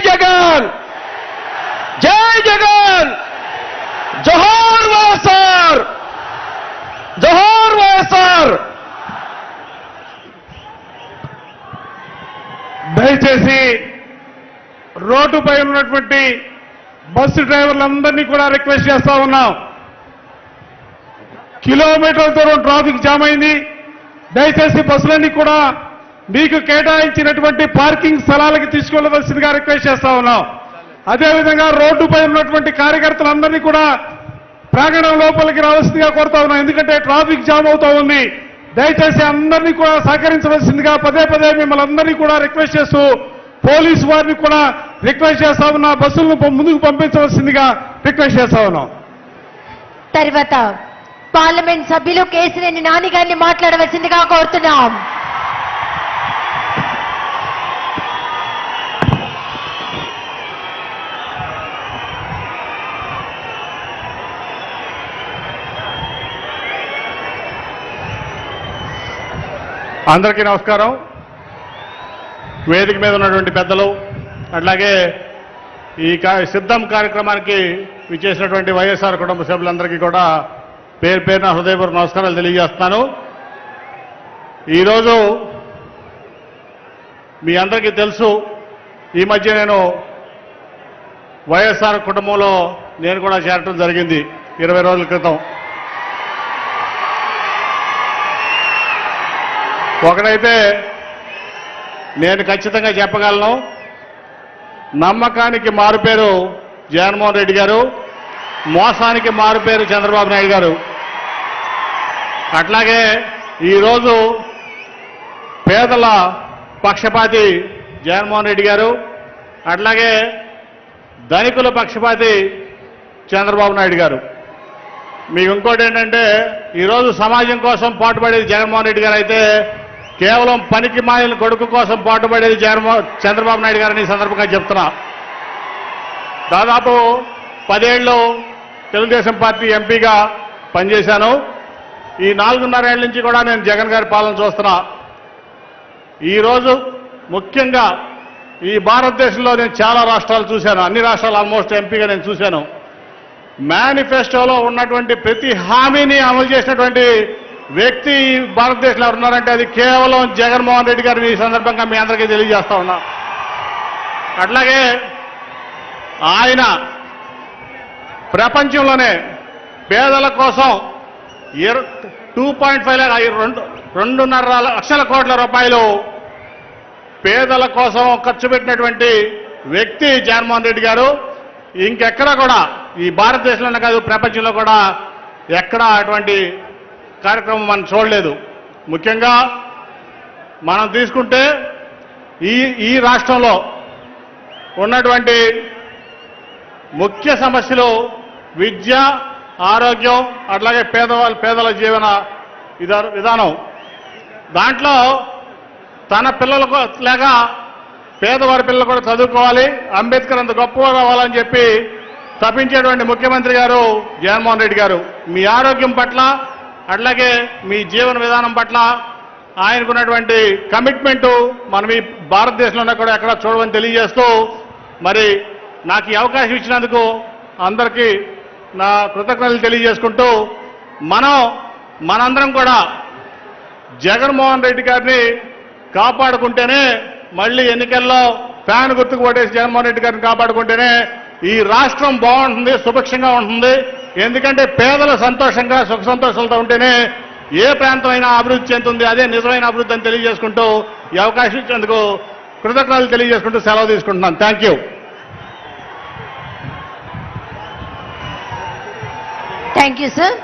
జగన్! జై జగన్! జోహార్ వైఎస్ఆర్! జోహార్ వైఎస్ఆర్! దయచేసి రోడ్డుపై ఉన్నటువంటి బస్సు డ్రైవర్లందరినీ కూడా రిక్వెస్ట్ చేస్తా ఉన్నాం. కిలోమీటర్ల దూరం ట్రాఫిక్ జామ్ అయింది. దయచేసి బస్సులన్నీ కూడా మీకు కేటాయించినటువంటి పార్కింగ్ స్థలాలకి తీసుకెళ్ళవలసిందిగా రిక్వెస్ట్ చేస్తా ఉన్నాం. అదేవిధంగా రోడ్డుపై ఉన్నటువంటి కార్యకర్తలందరినీ కూడా ప్రాంగణం లోపలికి రావాల్సిందిగా కోరుతా ఉన్నాం. ఎందుకంటే ట్రాఫిక్ జామ్ అవుతా ఉంది. దయచేసి అందరినీ కూడా సహకరించవలసిందిగా పదే పదే మిమ్మల్ని అందరినీ కూడా రిక్వెస్ట్ చేస్తూ పోలీసు వారిని కూడా రిక్వెస్ట్ చేస్తా ఉన్నా. బస్సులను ముందుకు పంపించవలసిందిగా రిక్వెస్ట్ చేస్తా ఉన్నాం. తర్వాత పార్లమెంట్ సభ్యులు కేసినేని నాని గారిని మాట్లాడవలసిందిగా కోరుతున్నాం. అందరికీ నమస్కారం. వేదిక మీద ఉన్నటువంటి పెద్దలు అట్లాగే ఈ సిద్ధం కార్యక్రమానికి విచ్చేసినటువంటి వైఎస్ఆర్ కుటుంబ సభ్యులందరికీ కూడా పేరు పేరున హృదయపూర్వక నమస్కారాలు తెలియజేస్తున్నాను. ఈరోజు మీ అందరికీ తెలుసు ఈ మధ్య నేను వైఎస్ఆర్ కుటుంబంలో నేను కూడా చేరటం జరిగింది ఇరవై రోజుల క్రితం. ఒకడైతే నేను ఖచ్చితంగా చెప్పగలను. నమ్మకానికి మారుపేరు జగన్మోహన్ రెడ్డి గారు. మోసానికి మారుపేరు చంద్రబాబు నాయుడు గారు. అట్లాగే ఈరోజు పేదల పక్షపాతి జగన్మోహన్ రెడ్డి గారు. అట్లాగే ధనికుల పక్షపాతి చంద్రబాబు నాయుడు గారు. మీకు ఇంకోటి ఏంటంటే ఈరోజు సమాజం కోసం పాటుపడేది జగన్మోహన్ రెడ్డి గారు అయితే కేవలం పనికి మాయల కొడుకు కోసం పాటుపడేది చంద్రబాబు నాయుడు గారిని సందర్భంగా చెప్తున్నా. దాదాపు పదేళ్ళు తెలుగుదేశం పార్టీ ఎంపీగా పనిచేశాను. ఈ నాలుగున్నరేళ్ళ నుంచి కూడా నేను జగన్ గారి పాలన చూస్తున్నా. ఈరోజు ముఖ్యంగా ఈ భారతదేశంలో నేను చాలా రాష్ట్రాలు చూశాను. అన్ని రాష్ట్రాలు ఆల్మోస్ట్ ఎంపీగా నేను చూశాను. మేనిఫెస్టోలో ఉన్నటువంటి ప్రతి హామీని అమలు చేసినటువంటి వ్యక్తి భారతదేశంలో ఉన్నారంటే అది కేవలం జగన్మోహన్ రెడ్డి గారిని ఈ సందర్భంగా మీ అందరికీ తెలియజేస్తా ఉన్నా. అట్లాగే ఆయన ప్రపంచంలోనే పేదల కోసం టూ పాయింట్ ఫైవ్ రెండు రెండున్నర లక్షల కోట్ల రూపాయలు పేదల కోసం ఖర్చు పెట్టినటువంటి వ్యక్తి జగన్మోహన్ రెడ్డి గారు. ఇంకెక్కడా కూడా ఈ భారతదేశంలోనే కాదు ప్రపంచంలో కూడా ఎక్కడా అటువంటి కార్యక్రమం మనం చూడలేదు. ముఖ్యంగా మనం తీసుకుంటే ఈ ఈ రాష్ట్రంలో ఉన్నటువంటి ముఖ్య సమస్యలు విద్య ఆరోగ్యం అట్లాగే పేదవాళ్ళ పేదల జీవన విధానం. దాంట్లో తన పిల్లలకు లేక పేదవారి పిల్లలు కూడా చదువుకోవాలి. అంబేద్కర్ అంత గొప్పవారు అవ్వాలని చెప్పి తప్పించేటువంటి ముఖ్యమంత్రి గారు జగన్మోహన్ రెడ్డి గారు. మీ ఆరోగ్యం పట్ల అట్లాగే మీ జీవన విధానం పట్ల ఆయనకున్నటువంటి కమిట్మెంటు మనం ఈ భారతదేశంలో కూడా ఎక్కడ చూడమని తెలియజేస్తూ మరి నాకు ఈ అవకాశం ఇచ్చినందుకు అందరికీ నా కృతజ్ఞతలు తెలియజేసుకుంటూ మనం మనందరం కూడా జగన్మోహన్ రెడ్డి గారిని కాపాడుకుంటేనే మళ్ళీ ఎన్నికల్లో ఫ్యాన్ గుర్తుకు ఓటేసి జగన్మోహన్ రెడ్డి గారిని కాపాడుకుంటేనే ఈ రాష్ట్రం బాగుంటుంది సుభిక్షంగా ఉంటుంది ఎందుకంటే పేదలు సంతోషంగా సుఖ సంతోషాలతో ఉంటేనే ఏ ప్రాంతం అయినా అభివృద్ధి చెందుతుంది. అదే నిజమైన అభివృద్ధి అని తెలియజేసుకుంటూ ఈ అవకాశం ఇచ్చేందుకు కృతజ్ఞతలు తెలియజేసుకుంటూ సెలవు తీసుకుంటున్నాను. Thank you thank you sir